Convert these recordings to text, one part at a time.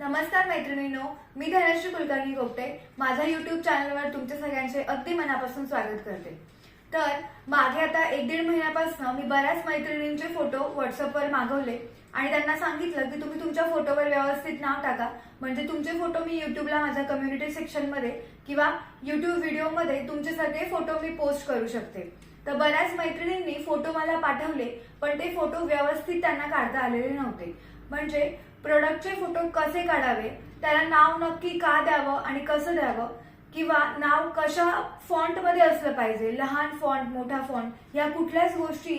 नमस्कार मैत्रिणींनो मी धनश्री कुलकर्णी गोपटे. माझ्या युट्यूब चॅनलवर तुमच्या सगळ्यांचे अगदी मनापासून स्वागत करते. तर मागे आता एक दीड महिन्यापासून मी बऱ्याच मैत्रिणींचे फोटो व्हॉट्सअपवर मागवले आणि त्यांना सांगितलं की तुम्ही तुमच्या फोटोवर व्यवस्थित नाव टाका. म्हणजे तुमचे फोटो मी युट्यूबला माझ्या कम्युनिटी सेक्शनमध्ये किंवा युट्यूब व्हिडिओमध्ये तुमचे सगळे फोटो मी पोस्ट करू शकते. तर बऱ्याच मैत्रिणींनी फोटो मला पाठवले पण ते फोटो व्यवस्थित त्यांना काढता आलेले नव्हते. म्हणजे प्रोडक्टचे फोटो कसे काढावे? त्याला नाव नक्की का द्यावं आणि कसं द्यावं? किंवा नाव कशा फॉन्टमध्ये असलं पाहिजे? लहान फॉन्ट मोठा फॉन्ट या कुठल्याच गोष्टी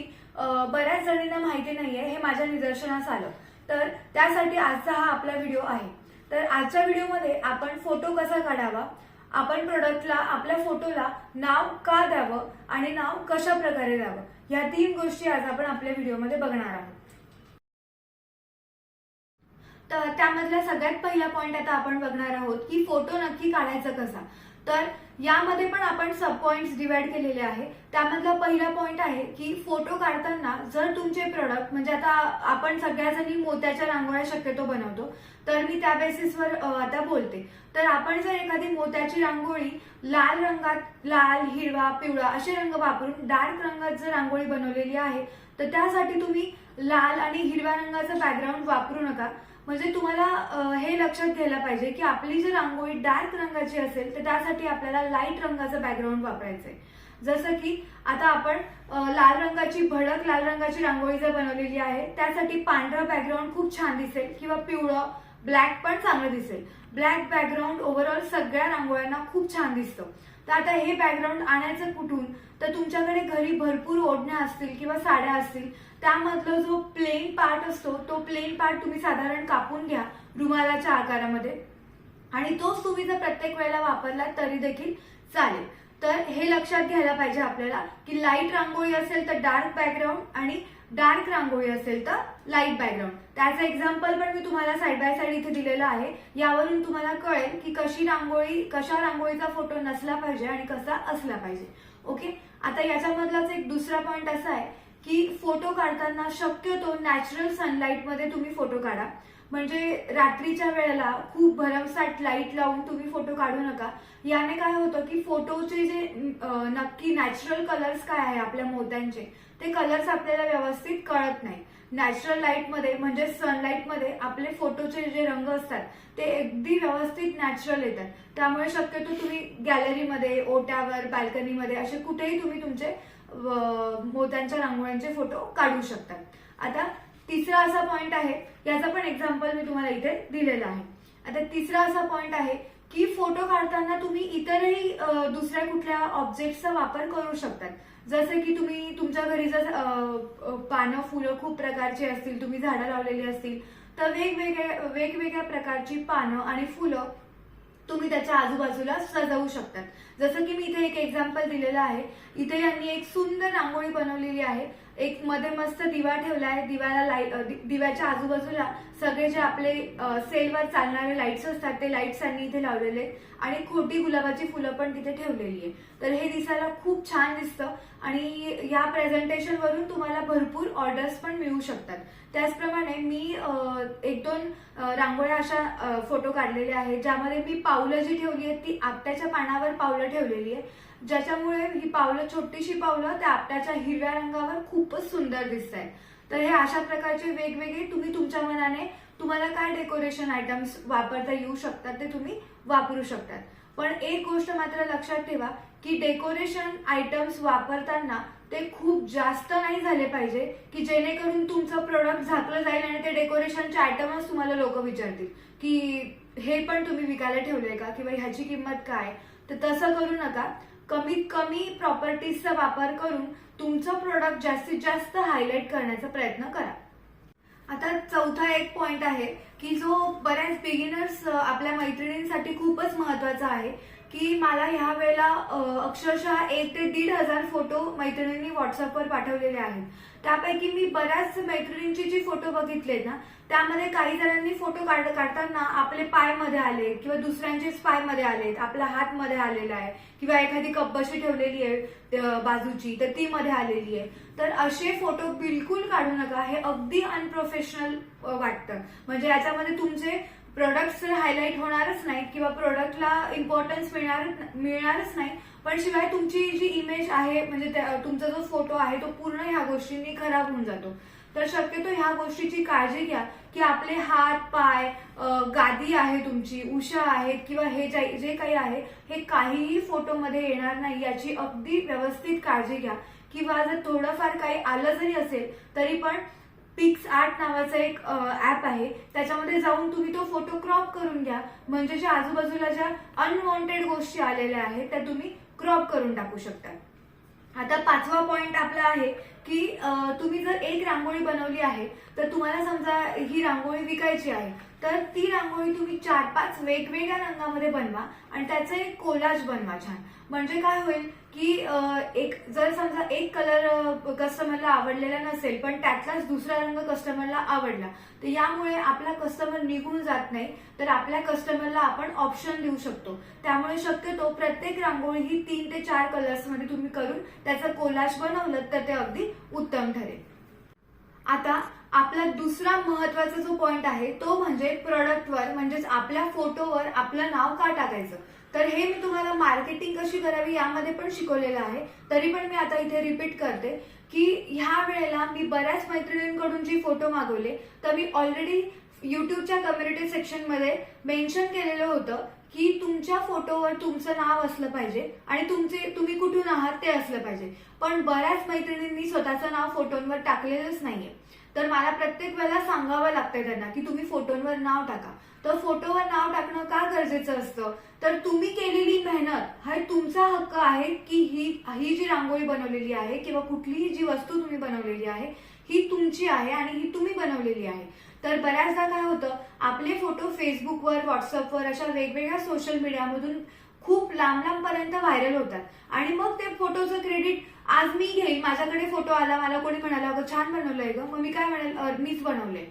बऱ्याच जणींना माहिती नाहीये हे माझ्या निदर्शनास आलं. तर त्यासाठी आजचा हा आपला व्हिडिओ आहे. तर आजच्या व्हिडिओमध्ये आपण फोटो कसा काढावा? आपण प्रोडक्टला आपल्या फोटोला नाव का द्यावं आणि नाव कशा प्रकारे द्यावं? या तीन गोष्टी आज आपण आपल्या व्हिडिओमध्ये बघणार आहोत. तर त्यामधला सगळ्यात पहिला पॉइंट आता आपण बघणार आहोत की फोटो नक्की काढायचा कसा. तर यामध्ये पण आपण सब पॉईंट्स डिवाइड केलेले आहे. त्यामधला पहिला पॉइंट आहे की फोटो काढताना जर तुमचे प्रोडक्ट म्हणजे आता आपण सगळ्याजणी मोत्याच्या रांगोळ्या शक्यतो बनवतो तर मी त्या बेसिसवर आता बोलते. तर आपण जर एखादी मोत्याची रांगोळी लाल रंगात लाल हिरवा पिवळा असे रंग वापरून डार्क रंगात जर रांगोळी बनवलेली आहे तर त्यासाठी तुम्ही लाल आणि हिरव्या रंगाचं बॅकग्राऊंड वापरू नका. म्हणजे तुम्हाला हे लक्षात घ्यायला पाहिजे की आपली जी रांगोळी डार्क रंगाची असेल तर त्यासाठी आपल्याला लाइट रंगाचं बॅकग्राऊंड वापरायचंय. जसं की आता आपण लाल रंगाची भडक लाल रंगाची रांगोळी जर बनवलेली आहे त्यासाठी पांढरं बॅकग्राऊंड खूप छान दिसेल किंवा पिवळं ब्लॅक पण चांगलं दिसेल. ब्लॅक बॅकग्राऊंड ओव्हरऑल सगळ्या रांगोळ्यांना खूप छान दिसतं. तर आता हे बॅकग्राऊंड आणायचं कुठून? तर तुमच्याकडे घरी भरपूर ओढण्या असतील किंवा साड्या असतील त्यामधला जो प्लेन पार्ट असतो तो प्लेन पार्ट तुम्ही साधारण कापून घ्या रुमालाच्या आकारामध्ये. आणि तोच तुम्ही जर प्रत्येक वेळेला वापरला तरी देखील चालेल. तर हे लक्षात घ्यायला पाहिजे आपल्याला की लाइट रांगोळी असेल तर डार्क बॅकग्राऊंड आणि डार्क रांगोळी असेल तर लाइट बॅकग्राऊंड त्याचं एक्झाम्पल पण मी तुम्हाला साईड बाय साईड इथे दिलेलं आहे. यावरून तुम्हाला कळेल की कशी रांगोळी कशा रांगोळीचा फोटो नसला पाहिजे आणि कसा असला पाहिजे. ओके आता याच्यामधलाच एक दुसरा पॉईंट असा आहे की फोटो काढताना शक्यतो नॅचरल सनलाईटमध्ये तुम्ही फोटो काढा. म्हणजे रात्रीच्या वेळेला खूप भरमसाट लाइट लावून तुम्ही फोटो काढू नका. याने काय होतं की फोटोचे जे नक्की नॅचरल कलर्स काय आहे आपल्या मोत्यांचे ते कलर्स आपल्याला व्यवस्थित कळत नाही. नॅचरल लाईटमध्ये म्हणजे सनलाईटमध्ये आपले फोटोचे जे रंग असतात ते अगदी व्यवस्थित नॅचरल येतात. त्यामुळे शक्यतो तुम्ही गॅलरीमध्ये ओट्यावर बाल्कनीमध्ये असे कुठेही तुम्ही तुमचे मोत्यांच्या रांगोळ्यांचे फोटो काढू शकतात आता तिसरा असा पॉइंट आहे याचा पण एक्झाम्पल मी तुम्हाला इथे दिलेला आहे. आता तिसरा असा पॉइंट आहे की फोटो काढताना तुम्ही इतरही दुसऱ्या कुठल्या ऑब्जेक्टचा वापर करू शकतात. जसं की तुम्ही तुमच्या घरी जर पानं फुलं खूप प्रकारची असतील तुम्ही झाडं लावलेली असतील तर वेगवेगळ्या वेगवेगळ्या प्रकारची पानं आणि फुलं तुम्ही त्याच्या आजूबाजूला सजवू शकतात. जसं की मी इथे एक एक्झाम्पल दिलेलं आहे. इथे यांनी एक सुंदर रांगोळी बनवलेली आहे. एक मध्ये मस्त दिवा ठेवला आहे दिव्याला लाइट दिव्याच्या आजूबाजूला सगळे जे आपले सेलवर चालणारे लाईट्स असतात ते लाईट्स त्यांनी इथे लावलेले आणि खोटी गुलाबाची फुलं पण तिथे ठेवलेली आहे तर हे दिसायला खूप छान दिसतं आणि या प्रेझेंटेशन वरून तुम्हाला भरपूर ऑर्डर्स पण मिळू शकतात. त्याचप्रमाणे मी एक दोन रांगोळ्या अशा फोटो काढलेले आहेत ज्यामध्ये मी पावलं जी ठेवली आहेत ती आपट्याच्या पानावर पावलं ठेवलेली आहे ज्याच्यामुळे ही पावलं छोटीशी पावलं त्या आपल्याच्या हिरव्या रंगावर खूपच सुंदर दिसत आहेत तर हे अशा प्रकारचे वेगवेगळे तुम्ही तुमच्या मनाने तुम्हाला काय डेकोरेशन आयटम्स वापरता येऊ शकतात ते तुम्ही वापरू शकतात. पण एक गोष्ट मात्र लक्षात ठेवा की डेकोरेशन आयटम्स वापरताना ते खूप जास्त नाही झाले पाहिजे की जेणेकरून तुमचं प्रोडक्ट झाकलं जाईल आणि ते डेकोरेशनचे आयटमच तुम्हाला लोक विचारतील की हे पण तुम्ही विकायला ठेवलंय का? किंवा ह्याची किंमत काय? तर तसं करू नका. कमीत कमी प्रॉपर्टीजचा वापर करून तुमचं प्रोडक्ट जास्तीत जास्त हायलाईट करण्याचा प्रयत्न करा. आता चौथा एक पॉइंट आहे की जो बऱ्याच बिगिनर्स आपल्या मैत्रिणींसाठी खूपच महत्त्वाचा आहे की मला ह्या वेळेला अक्षरशः एक ते दीड हजार फोटो मैत्रिणींनी व्हॉट्सअपवर पाठवलेले आहेत. त्यापैकी मी बऱ्याच मैत्रिणींची जी फोटो बघितले ना त्यामध्ये काही जणांनी फोटो काढ काढताना आपले पायमध्ये आले किंवा दुसऱ्यांचेच पायमध्ये आलेत आपला हात मध्ये आलेला आहे किंवा एखादी कब्बशी ठेवलेली आहे बाजूची तर ती मध्ये आलेली आहे. तर असे फोटो बिलकुल काढू नका. हे अगदी अनप्रोफेशनल वाटतं. म्हणजे याच्यामध्ये तुमचे प्रोडक्ट्स हायलाईट होणारच नाहीत किंवा प्रोडक्टला इम्पॉर्टन्स मिळणार मिळणारच नाही. पण शिवाय तुमची जी इमेज आहे म्हणजे त्या- तुमचा जो फोटो आहे तो पूर्ण ह्या गोष्टींनी खराब होऊन जातो. तर शक्यतो ह्या गोष्टीची काळजी घ्या की आपले हात पाय गादी आहे तुमची उषा आहेत किंवा हे जे काही आहे हे काहीही फोटोमध्ये येणार नाही याची अगदी व्यवस्थित काळजी घ्या. किंवा जर थोडंफार काही आलं जरी असेल तरी पण पिक्स आर्ट नावाचं एक ऍप आहे. त्याच्यामध्ये जाऊन तुम्ही तो फोटो क्रॉप करून घ्या. म्हणजे ज्या आजूबाजूला ज्या अनवॉन्टेड गोष्टी आलेल्या आहेत त्या तुम्ही क्रॉप करून टाकू शकता. आता पाचवा पॉइंट आपला आहे की तुम्ही जर एक रांगोळी बनवली आहे तर तुम्हाला समजा ही रांगोळी विकायची आहे तर ती रांगोळी तुम्ही चार पाच वेगवेगळ्या रंगामध्ये बनवा आणि त्याचं एक कोलाज बनवा छान. म्हणजे काय होईल की एक जर समजा एक कलर कस्टमरला आवडलेला नसेल पण त्यातलाच दुसरा रंग कस्टमरला आवडला तर यामुळे आपला कस्टमर निघून जात नाही तर आपल्या कस्टमरला आपण ऑप्शन देऊ शकतो. त्यामुळे शक्यतो प्रत्येक रांगोळी ही तीन ते चार कलर्समध्ये तुम्ही करून त्याचं कोलाज बनवलं तर ते अगदी उत्तम ठरेल. आता आपला दुसरा महत्त्वाचा जो पॉइंट आहे तो म्हणजे प्रोडक्टवर म्हणजेच आपल्या फोटोवर आपलं नाव का टाकायचं? तर हे मी तुम्हाला मार्केटिंग कशी करावी यामध्ये पण शिकवलेलं आहे. तरी पण मी आता इथे रिपीट करते की ह्या वेळेला मी बऱ्याच मैत्रिणींकडून जी फोटो मागवले तर मी ऑलरेडी युट्यूबच्या कम्युनिटी सेक्शनमध्ये मेन्शन केलेलं होतं की तुमच्या फोटोवर तुमचं नाव असलं पाहिजे आणि तुमचे तुम्ही कुठून आहात ते असलं पाहिजे. पण बऱ्याच मैत्रिणींनी स्वतःचं नाव फोटोंवर टाकलेलंच नाहीये. तर मला प्रत्येक वेळेला सांगावं लागतंय त्यांना की तुम्ही फोटोंवर नाव टाका. तर फोटोवर नाव टाकणं का गरजेचं असतं? तर तुम्ही केलेली मेहनत हा तुमचा हक्क आहे की ही ही जी रांगोळी बनवलेली आहे किंवा कुठलीही जी वस्तू तुम्ही बनवलेली आहे ही तुमची आहे आणि ही तुम्ही बनवलेली आहे. तर बऱ्याचदा काय होतं आपले फोटो फेसबुकवर व्हॉट्सअपवर अशा वेगवेगळ्या सोशल मीडियामधून खूप लांब लांब पर्यंत व्हायरल होतात. आणि मग ते फोटोचं क्रेडिट आज मी घेईन माझ्याकडे फोटो आला मला कोणी म्हणाला अगं छान बनवलंय ग. मग मी काय म्हणेल मीच बनवलंय.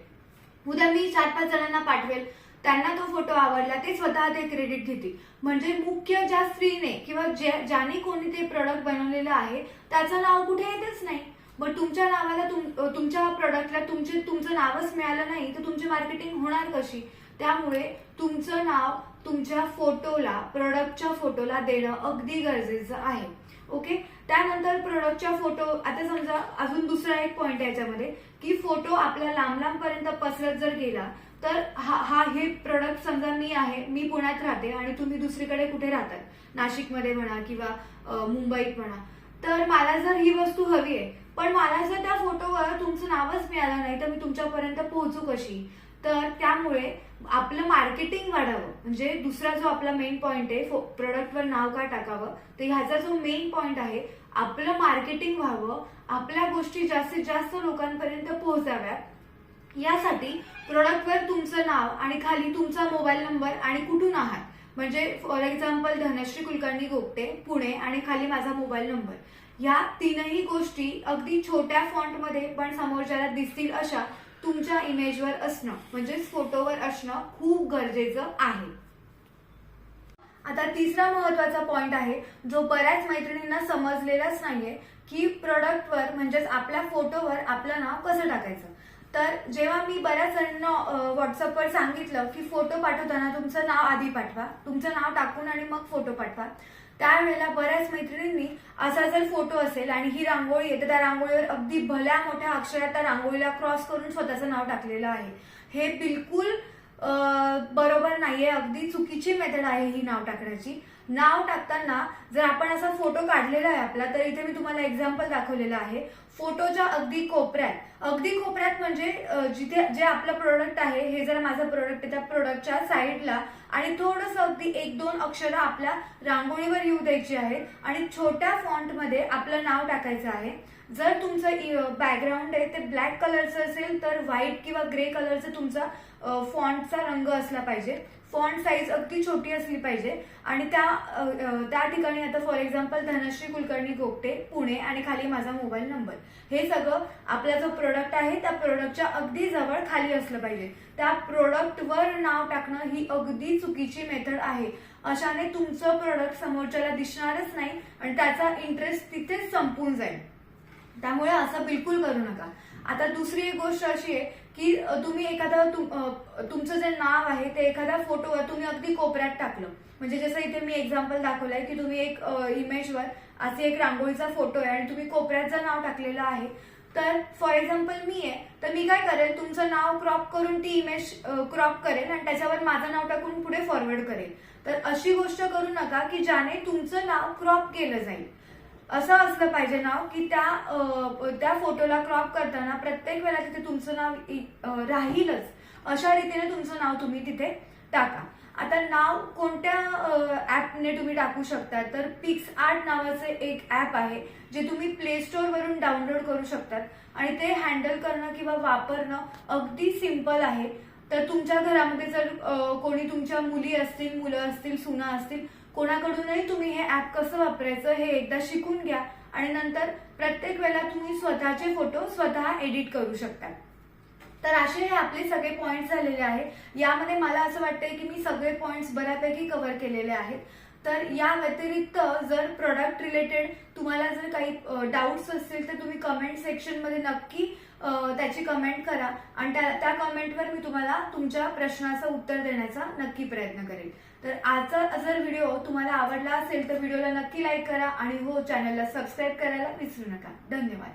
उद्या मी चार पाच जणांना पाठवेल त्यांना तो फोटो आवडला ते स्वतः ते क्रेडिट घेतील. म्हणजे मुख्य ज्या स्त्रीने किंवा ज्या- ज्याने कोणी ते प्रोडक्ट बनवलेलं आहे त्याचं नाव कुठे येतच नाही. मग तुमच्या नावाला तुम- तुमच्या प्रोडक्टला तुमचे तुमचं नावच मिळालं नाही तर तुमची मार्केटिंग होणार कशी? त्यामुळे तुमचं नाव तुमच्या फोटोला प्रोडक्टच्या फोटोला देणं अगदी गरजेचं आहे. ओके त्यानंतर प्रोडक्टच्या फोटो आता समजा अजून दुसरा एक पॉइंट आहे याच्यामध्ये की फोटो आपल्या लांब लांब पर्यंत पसरत जर गेला तर हा हा हे प्रोडक्ट समजा मी आहे मी पुण्यात राहते आणि तुम्ही दुसरीकडे कुठे राहतात? नाशिकमध्ये म्हणा किंवा मुंबईत म्हणा. तर मला जर ही वस्तू हवी आहे पण मला जर त्या फोटोवर तुमचं नावच मिळालं नाही तर मी तुमच्यापर्यंत पोहोचू कशी? तर त्यामुळे आपलं मार्केटिंग वाढावं. म्हणजे दुसरा जो आपला मेन पॉइंट आहे प्रोडक्टवर नाव का टाकावं तर ह्याचा जो मेन पॉइंट आहे आपलं मार्केटिंग व्हावं आपल्या गोष्टी जास्तीत जास्त लोकांपर्यंत पोहोचाव्यात. यासाठी प्रोडक्टवर तुमचं नाव आणि खाली तुमचा मोबाईल नंबर आणि कुठून आहात? म्हणजे फॉर एक्झाम्पल धनश्री कुलकर्णी गोपटे पुणे आणि खाली माझा मोबाईल नंबर या तीनही गोष्टी अगदी छोट्या फॉन्टमध्ये पण समोरच्याला दिसतील अशा तुमच्या इमेजवर असणं म्हणजेच फोटोवर असणं खूप गरजेचं आहे. आता तिसरा महत्त्वाचा पॉइंट आहे जो बऱ्याच मैत्रिणींना समजलेलाच नाहीये की प्रोडक्टवर म्हणजेच आपल्या फोटोवर आपलं नाव कसं टाकायचं? तर जेव्हा मी बऱ्याच जणांना व्हॉट्सअपवर सांगितलं की फोटो पाठवताना तुमचं नाव आधी पाठवा तुमचं नाव टाकून आणि मग फोटो पाठवा. त्यावेळेला बऱ्याच मैत्रिणींनी असा जर फोटो असेल आणि ही रांगोळी आहे तर त्या रांगोळीवर अगदी भल्या मोठ्या अक्षरात त्या रांगोळीला क्रॉस करून स्वतःचं नाव टाकलेलं आहे. हे बिलकुल बरोबर नाहीये अगदी चुकीची मेथड आहे ही नाव टाकण्याची. नाव टाकताना जर आपण असा फोटो काढलेला आहे आपला तर इथे मी तुम्हाला एक्झाम्पल दाखवलेला आहे. फोटोच्या अगदी कोपऱ्यात. अगदी कोपऱ्यात म्हणजे जिथे जे आपलं प्रोडक्ट आहे हे जर माझं प्रोडक्ट आहे त्या प्रोडक्टच्या साईडला आणि थोडस अगदी एक दोन अक्षरं आपल्या रांगोळीवर येऊ द्यायची आहेत. आणि छोट्या फॉन्टमध्ये आपलं नाव टाकायचं आहे. जर तुमचं बॅकग्राऊंड आहे ते ब्लॅक कलरचं असेल तर व्हाईट किंवा ग्रे कलरचं तुमचा फॉन्टचा रंग असला पाहिजे. फॉन्ट साईज अगदी छोटी असली पाहिजे. आणि त्या त्या ठिकाणी आता फॉर एक्झाम्पल धनश्री कुलकर्णी गोपटे पुणे आणि खाली माझा मोबाईल नंबर हे सगळं आपला जो प्रोडक्ट आहे त्या प्रोडक्टच्या अगदी जवळ खाली असलं पाहिजे. त्या प्रोडक्टवर नाव टाकणं ही अगदी चुकीची मेथड आहे. अशाने तुमचं प्रोडक्ट समोरच्याला दिसणारच नाही आणि त्याचा इंटरेस्ट तिथेच संपून जाईल. त्यामुळे असं बिलकुल करू नका. आता दुसरी एक गोष्ट अशी आहे की तुम्ही एखादा तुम- तुमचं जे नाव आहे ते एखाद्या फोटोवर तुम्ही अगदी कोपऱ्यात टाकलं. म्हणजे जसं इथे मी एक्झाम्पल दाखवलंय की तुम्ही एक इमेजवर असे एक रांगोळीचा फोटो आहे आणि तुम्ही कोपऱ्यात जर नाव टाकलेलं आहे तर फॉर एक्झाम्पल मी आहे तर मी काय करेल तुमचं नाव क्रॉप करून ती इमेज क्रॉप करेल आणि त्याच्यावर माझं नाव टाकून पुढे फॉरवर्ड करेल. तर अशी गोष्ट करू नका की ज्याने तुमचं नाव क्रॉप केलं जाईल. असं असलं पाहिजे नाव हो, की त्या त्या फोटोला क्रॉप करताना प्रत्येक वेळेला तिथे तुमचं नाव इ- राहीलच. अशा रीतीने तुमचं नाव तुम्ही तिथे टाका. आता नाव कोणत्या ऍपने तुम्ही टाकू शकता? तर पिक्स आर्ट नावाचे एक ऍप आहे जे तुम्ही प्ले स्टोर वरून डाउनलोड करू शकतात. आणि ते हँडल करणं किंवा वापरणं अगदी सिंपल आहे. तर तुमच्या घरामध्ये जर कोणी तुमच्या मुली असतील मुलं असतील सुना असतील कोणाकडूनही तुम्ही हे ऍप कसं वापरायचं हे एकदा शिकून घ्या आणि नंतर प्रत्येक वेळेला तुम्ही स्वतःचे फोटो स्वतः एडिट करू शकता. तर असे हे आपले सगळे पॉइंट्स झालेले आहेत. यामध्ये मला असं वाटतंय की मी सगळे पॉइंट्स बऱ्यापैकी कव्हर केलेले आहेत. तर या व्यतिरिक्त जर प्रोडक्ट रिलेटेड तुम्हाला जर काही डाऊट्स असतील तर तुम्ही कमेंट सेक्शनमध्ये नक्की त्याची कमेंट करा. आणि त्या त्या कमेंटवर मी तुम्हाला तुमच्या प्रश्नाचं उत्तर देण्याचा नक्की प्रयत्न करेल तर आजचा जर व्हिडिओ तुम्हाला आवडला असेल तर व्हिडिओला नक्की लाईक करा आणि हो चॅनलला सबस्क्राईब करायला विसरू नका. धन्यवाद.